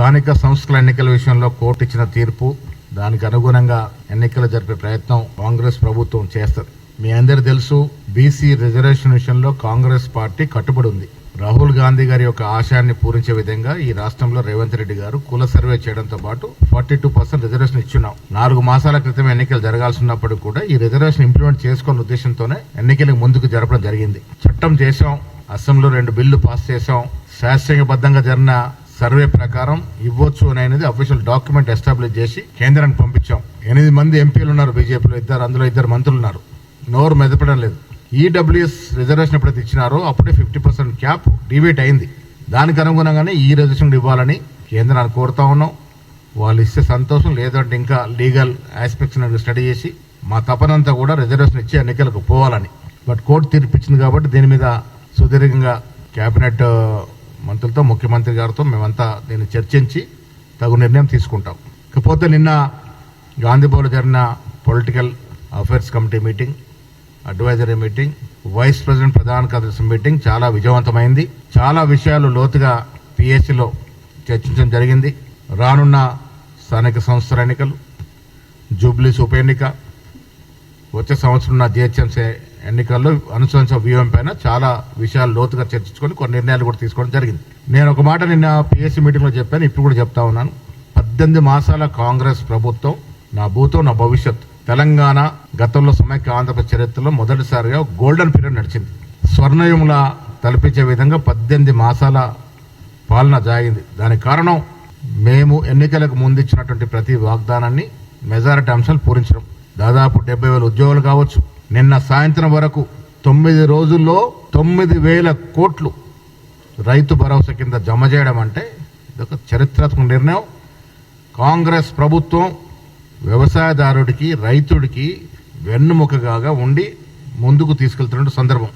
స్థానిక సంస్థల ఎన్నికల విషయంలో కోర్టు ఇచ్చిన తీర్పు దానికి అనుగుణంగా ఎన్నికలు జరిపే ప్రయత్నం కాంగ్రెస్ ప్రభుత్వం చేస్తుంది. మీ అందరు తెలుసు బీసీ రిజర్వేషన్ విషయంలో కాంగ్రెస్ పార్టీ కట్టుబడి ఉంది. రాహుల్ గాంధీ గారి యొక్క ఆశయాన్ని పూరించే విధంగా ఈ రాష్ట్రంలో రేవంత్ రెడ్డి గారు కుల సర్వే చేయడంతో పాటు ఫార్టీ టూ పర్సెంట్ రిజర్వేషన్ ఇచ్చున్నాం. నాలుగు మాసాల క్రితం ఎన్నికలు జరగాల్సి ఉన్నప్పుడు కూడా ఈ రిజర్వేషన్ ఇంప్లిమెంట్ చేసుకున్న ఉద్దేశంతోనే ఎన్నికలకు ముందుకు జరపడం జరిగింది. చట్టం చేశాం అసెంబ్లీలో రెండు బిల్లు పాస్ చేశాం శాస్త్రీయబద్ధంగా జరిగిన సర్వే ప్రకారం ఇవ్వచ్చు అనేది అఫీషియల్ డాక్యుమెంట్ ఎస్టాబ్లిష్ చేసి కేంద్రానికి పంపించాం. ఎనిమిది మంది ఎంపీలు ఉన్నారు బీజేపీలో ఇద్దరు అందులో ఇద్దరు మంత్రులు ఉన్నారు. నోరు మెదపడం లేదు. ఈడబ్ల్యూఎస్ రిజర్వేషన్ ఎప్పుడైతే ఇచ్చినారో అప్పుడే ఫిఫ్టీ పర్సెంట్ క్యాప్ డివేట్ అయింది. దానికి అనుగుణంగానే ఈ రిజర్వేషన్ ఇవ్వాలని కేంద్రాన్ని కోరుతా ఉన్నాం. వాళ్ళు ఇస్తే సంతోషం లేదంటే ఇంకా లీగల్ ఆస్పెక్ట్స్ స్టడీ చేసి మా తపనంతా కూడా రిజర్వేషన్ ఇచ్చి ఎన్నికలకు పోవాలని. బట్ కోర్టు తీర్పిచ్చింది కాబట్టి దీని మీద సుదీర్ఘంగా కేబినెట్ మంత్రులతో ముఖ్యమంత్రి గారితో మేమంతా దీన్ని చర్చించి తగు నిర్ణయం తీసుకుంటాం. ఇకపోతే నిన్న గాంధీభవన్లో జరిగిన political affairs committee meeting advisory meeting vice president ప్రధాన కార్యదర్శి మీటింగ్ చాలా విజయవంతమైంది. చాలా విషయాలు లోతుగా పిఎస్సిలో చర్చించడం జరిగింది. రానున్న స్థానిక సంస్థల ఎన్నికలు జూబ్లీస్ ఉప ఎన్నిక వచ్చే సంవత్సరం ఉన్న జిహెచ్ఎంసీ ఎన్నికల్లో అనుసరించిన వ్యూహం పైన చాలా విషయాలు లోతుగా చర్చించుకొని కొన్ని నిర్ణయాలు కూడా తీసుకోవడం జరిగింది. నేను ఒక మాట నిన్న పిఎస్సీ మీటింగ్లో చెప్పాను ఇప్పుడు కూడా చెప్తా ఉన్నాను. పద్దెనిమిది మాసాల కాంగ్రెస్ ప్రభుత్వం నా భూతం నా భవిష్యత్. తెలంగాణ గతంలో సమైక్య ఆంధ్రప్రదేశ్ చరిత్రలో మొదటిసారిగా గోల్డెన్ పీరియడ్ నడిచింది. స్వర్ణయుముల తలపించే విధంగా పద్దెనిమిది మాసాల పాలన జాగింది. దానికి కారణం మేము ఎన్నికలకు ముందు ఇచ్చినటువంటి ప్రతి వాగ్దానాన్ని మెజారిటీ అంశాలు పూరించడం. దాదాపు డెబ్బై వేల ఉద్యోగాలు కావచ్చు నిన్న సాయంత్రం వరకు తొమ్మిది రోజుల్లో తొమ్మిది వేల కోట్లు రైతు భరోసా కింద జమ చేయడం అంటే ఇదొక చరిత్రాత్మక నిర్ణయం. కాంగ్రెస్ ప్రభుత్వం వ్యవసాయదారుడికి రైతుడికి వెన్నుముకగా ఉండి ముందుకు తీసుకెళ్తున్న సందర్భం.